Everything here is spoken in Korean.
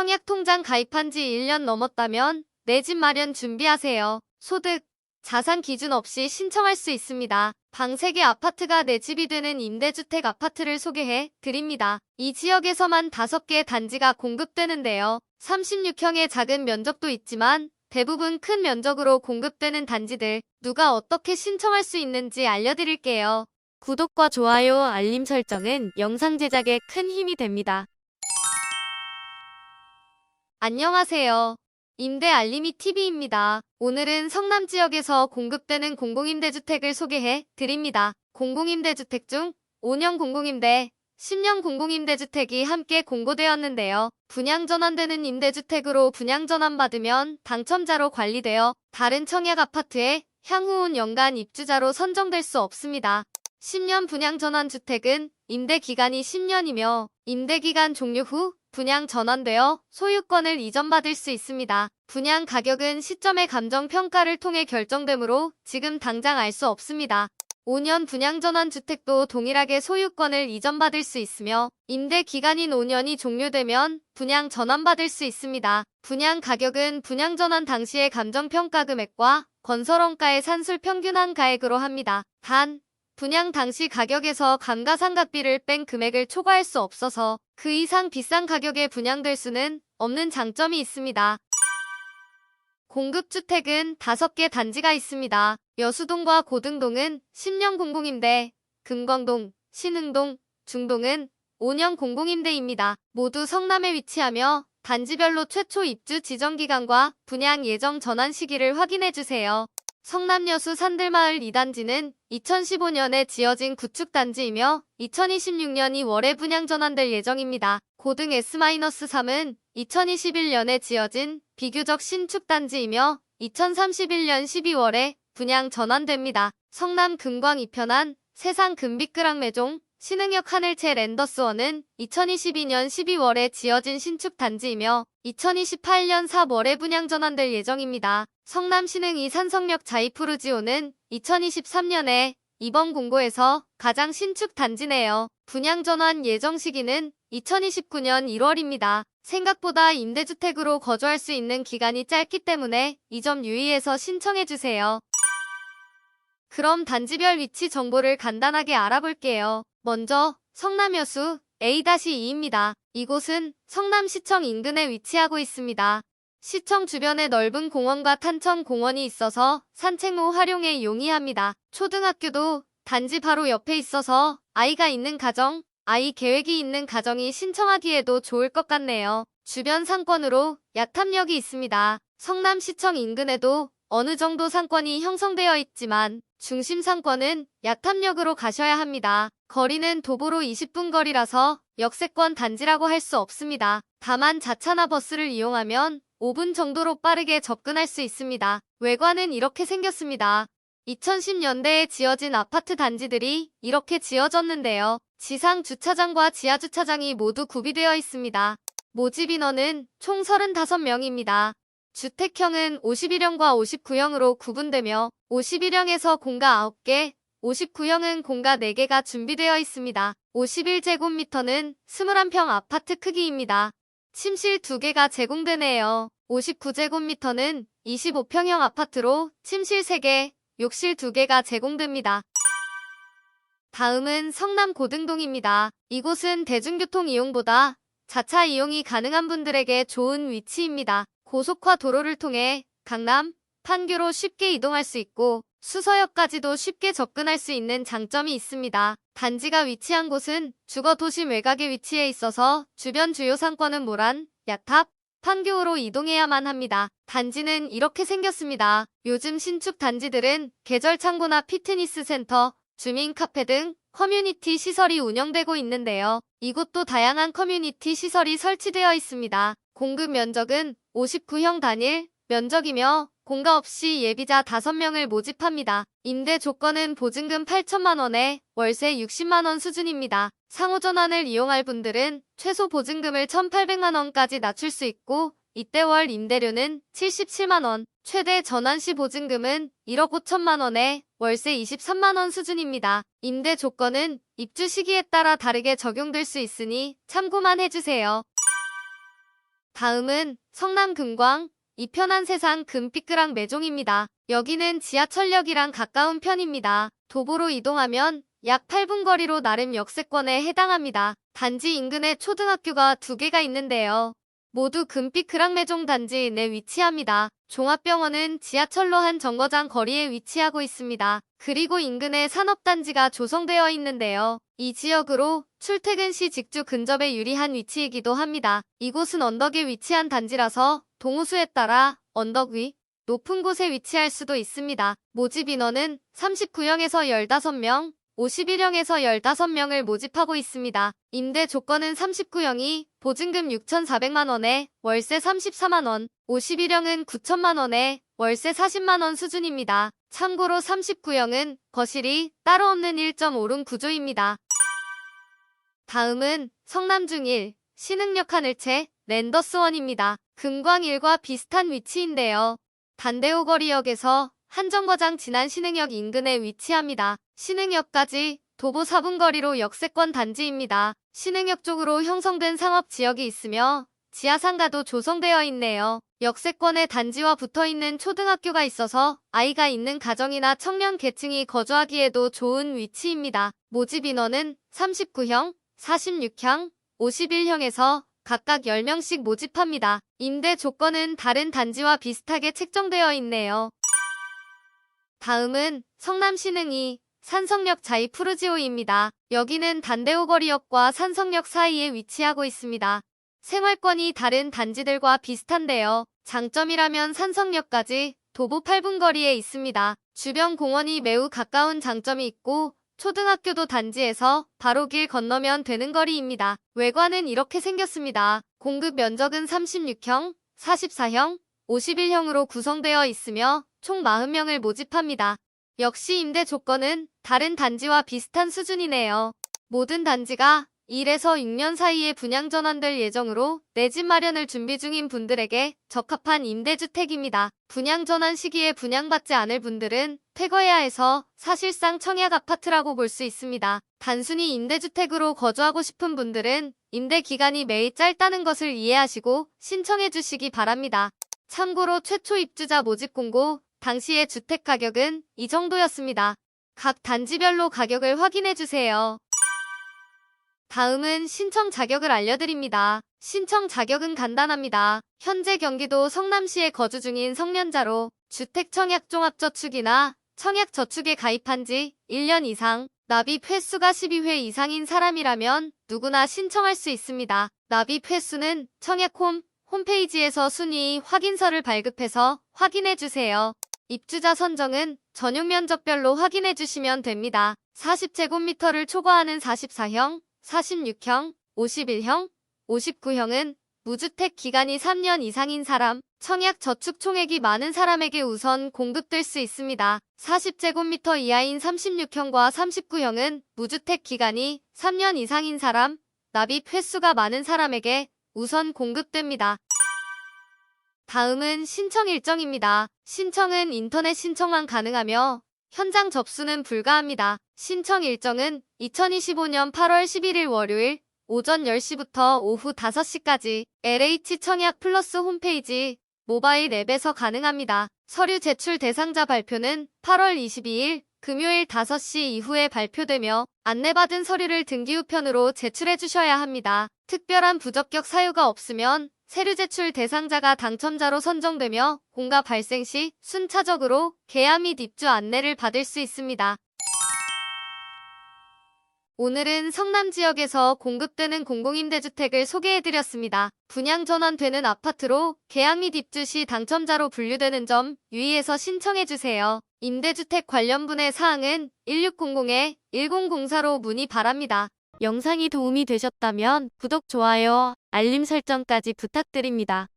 청약통장 가입한 지 1년 넘었다면 내 집 마련 준비하세요. 소득, 자산 기준 없이 신청할 수 있습니다. 방 3개 아파트가 내 집이 되는 임대주택 아파트를 소개해 드립니다. 이 지역에서만 5개 단지가 공급되는데요. 36형의 작은 면적도 있지만 대부분 큰 면적으로 공급되는 단지들 누가 어떻게 신청할 수 있는지 알려드릴게요. 구독과 좋아요, 알림 설정은 영상 제작에 큰 힘이 됩니다. 안녕하세요. 임대 알림이 TV입니다. 오늘은 성남 지역에서 공급되는 공공임대주택을 소개해 드립니다. 공공임대주택 중 5년 공공임대, 10년 공공임대주택이 함께 공고되었는데요. 분양 전환되는 임대주택으로 분양 전환 받으면 당첨자로 관리되어 다른 청약 아파트에 향후 온 연간 입주자로 선정될 수 없습니다. 10년 분양 전환 주택은 임대 기간이 10년이며 임대 기간 종료 후 분양 전환되어 소유권을 이전받을 수 있습니다. 분양 가격은 시점의 감정 평가를 통해 결정되므로 지금 당장 알 수 없습니다. 5년 분양 전환 주택도 동일하게 소유권을 이전받을 수 있으며 임대 기간인 5년이 종료되면 분양 전환받을 수 있습니다. 분양 가격은 분양 전환 당시의 감정 평가 금액과 건설원가의 산술 평균한 가액으로 합니다. 단 분양 당시 가격에서 감가상각비를 뺀 금액을 초과할 수 없어서 그 이상 비싼 가격에 분양될 수는 없는 장점이 있습니다. 공급주택은 5개 단지가 있습니다. 여수동과 고등동은 10년 공공임대, 금광동, 신흥동, 중동은 5년 공공임대입니다. 모두 성남에 위치하며 단지별로 최초 입주 지정 기간과 분양 예정 전환 시기를 확인해 주세요. 성남여수 산들마을 2단지는 2015년에 지어진 구축단지이며 2026년 2월에 분양 전환될 예정입니다. 고등 S-3은 2021년에 지어진 비교적 신축단지이며 2031년 12월에 분양 전환됩니다. 성남 금광 이편한 세상 금빛그랑 매종 신흥역 하늘채 랜더스원은 2022년 12월에 지어진 신축 단지이며 2028년 4월에 분양 전환될 예정입니다. 성남 신흥 이 산성역 자이푸르지오는 2023년에 이번 공고에서 가장 신축 단지네요. 분양 전환 예정 시기는 2029년 1월입니다. 생각보다 임대주택으로 거주할 수 있는 기간이 짧기 때문에 이 점 유의해서 신청해주세요. 그럼 단지별 위치 정보를 간단하게 알아볼게요. 먼저 성남여수 A-2입니다. 이곳은 성남시청 인근에 위치하고 있습니다. 시청 주변에 넓은 공원과 탄천 공원이 있어서 산책로 활용에 용이합니다. 초등학교도 단지 바로 옆에 있어서 아이가 있는 가정, 아이 계획이 있는 가정이 신청하기에도 좋을 것 같네요. 주변 상권으로 약탐역이 있습니다. 성남시청 인근에도 어느 정도 상권이 형성되어 있지만 중심 상권은 약탐역으로 가셔야 합니다. 거리는 도보로 20분 거리라서 역세권 단지라고 할 수 없습니다. 다만 자차나 버스를 이용하면 5분 정도로 빠르게 접근할 수 있습니다. 외관은 이렇게 생겼습니다. 2010년대에 지어진 아파트 단지들이 이렇게 지어졌는데요. 지상 주차장과 지하 주차장이 모두 구비되어 있습니다. 모집 인원은 총 35명입니다. 주택형은 51형과 59형으로 구분되며 51형에서 공가 9개, 59형은 공가 4개가 준비되어 있습니다. 51제곱미터는 21평 아파트 크기입니다. 침실 2개가 제공되네요. 59제곱미터는 25평형 아파트로 침실 3개, 욕실 2개가 제공됩니다. 다음은 성남 고등동입니다. 이곳은 대중교통 이용보다 자차 이용이 가능한 분들에게 좋은 위치입니다. 고속화 도로를 통해 강남, 판교로 쉽게 이동할 수 있고 수서역까지도 쉽게 접근할 수 있는 장점이 있습니다. 단지가 위치한 곳은 주거 도심 외곽에 위치해 있어서 주변 주요 상권은 모란, 야탑, 판교로 이동해야만 합니다. 단지는 이렇게 생겼습니다. 요즘 신축 단지들은 계절 창고나 피트니스 센터, 주민 카페 등 커뮤니티 시설이 운영되고 있는데요. 이곳도 다양한 커뮤니티 시설이 설치되어 있습니다. 공급 면적은 59형 단일 면적이며 공가 없이 예비자 5명을 모집합니다. 임대 조건은 보증금 8천만 원에 월세 60만 원 수준입니다. 상호 전환을 이용할 분들은 최소 보증금을 1,800만 원까지 낮출 수 있고 이때 월 임대료는 77만 원, 최대 전환 시 보증금은 1억 5천만 원에 월세 23만 원 수준입니다. 임대 조건은 입주 시기에 따라 다르게 적용될 수 있으니 참고만 해주세요. 다음은 성남 금광 이 편한 세상 금빛그랑 매종입니다. 여기는 지하철역이랑 가까운 편입니다. 도보로 이동하면 약 8분 거리로 나름 역세권에 해당합니다. 단지 인근에 초등학교가 두 개가 있는데요. 모두 금빛 그랑매종 단지 내 위치합니다. 종합병원은 지하철로 한 정거장 거리에 위치하고 있습니다. 그리고 인근에 산업단지가 조성되어 있는데요. 이 지역으로 출퇴근 시 직주 근접에 유리한 위치이기도 합니다. 이곳은 언덕에 위치한 단지라서 동호수에 따라 언덕 위, 높은 곳에 위치할 수도 있습니다. 모집 인원은 39형에서 15명, 51형에서 15명을 모집하고 있습니다. 임대 조건은 39형이 보증금 6,400만원에 월세 34만원, 51형은 9천만원에 월세 40만원 수준입니다. 참고로 39형은 거실이 따로 없는 1.5룸 구조입니다. 다음은 성남 중1 신흥역 하늘채 랜더스원입니다. 금광일과 비슷한 위치인데요. 단대오거리역에서 한정거장 지난 신흥역 인근에 위치합니다. 신흥역까지 도보 4분 거리로 역세권 단지입니다. 신흥역 쪽으로 형성된 상업지역이 있으며 지하상가도 조성되어 있네요. 역세권의 단지와 붙어있는 초등학교가 있어서 아이가 있는 가정이나 청년 계층이 거주하기에도 좋은 위치입니다. 모집 인원은 39형, 46형, 51형에서 각각 10명씩 모집합니다. 임대 조건은 다른 단지와 비슷하게 책정되어 있네요. 다음은 성남 신흥이 산성역 자이 푸르지오입니다. 여기는 단대오거리역과 산성역 사이에 위치하고 있습니다. 생활권이 다른 단지들과 비슷한데요. 장점이라면 산성역까지 도보 8분 거리에 있습니다. 주변 공원이 매우 가까운 장점이 있고 초등학교도 단지에서 바로 길 건너면 되는 거리입니다. 외관은 이렇게 생겼습니다. 공급 면적은 36형, 44형, 51형으로 구성되어 있으며 총 40명을 모집합니다. 역시 임대 조건은 다른 단지와 비슷한 수준이네요. 모든 단지가 1에서 6년 사이에 분양 전환될 예정으로 내 집 마련을 준비 중인 분들에게 적합한 임대주택입니다. 분양 전환 시기에 분양받지 않을 분들은 퇴거해야 해서 사실상 청약 아파트라고 볼 수 있습니다. 단순히 임대주택으로 거주하고 싶은 분들은 임대 기간이 매일 짧다는 것을 이해하시고 신청해 주시기 바랍니다. 참고로 최초 입주자 모집 공고 당시의 주택 가격은 이 정도였습니다. 각 단지별로 가격을 확인해 주세요. 다음은 신청 자격을 알려드립니다. 신청 자격은 간단합니다. 현재 경기도 성남시에 거주 중인 성년자로 주택청약종합저축이나 청약저축에 가입한 지 1년 이상, 납입 횟수가 12회 이상인 사람이라면 누구나 신청할 수 있습니다. 납입 횟수는 청약홈 홈페이지에서 순위 확인서를 발급해서 확인해 주세요. 입주자 선정은 전용 면적별로 확인해 주시면 됩니다. 40제곱미터를 초과하는 44형, 46형, 51형, 59형은 무주택 기간이 3년 이상인 사람, 청약 저축 총액이 많은 사람에게 우선 공급될 수 있습니다. 40제곱미터 이하인 36형과 39형은 무주택 기간이 3년 이상인 사람, 납입 횟수가 많은 사람에게 우선 공급됩니다. 다음은 신청 일정입니다. 신청은 인터넷 신청만 가능하며 현장 접수는 불가합니다. 신청 일정은 2025년 8월 11일 월요일 오전 10시부터 오후 5시까지 LH 청약 플러스 홈페이지 모바일 앱에서 가능합니다. 서류 제출 대상자 발표는 8월 22일 금요일 5시 이후에 발표되며 안내받은 서류를 등기 우편으로 제출해 주셔야 합니다. 특별한 부적격 사유가 없으면 세류 제출 대상자가 당첨자로 선정되며 공가 발생 시 순차적으로 계약 및 입주 안내를 받을 수 있습니다. 오늘은 성남 지역에서 공급되는 공공임대주택을 소개해드렸습니다. 분양 전환되는 아파트로 계약 및 입주 시 당첨자로 분류되는 점 유의해서 신청해주세요. 임대주택 관련 분의 사항은 1600-1004로 문의 바랍니다. 영상이 도움이 되셨다면 구독, 좋아요, 알림 설정까지 부탁드립니다.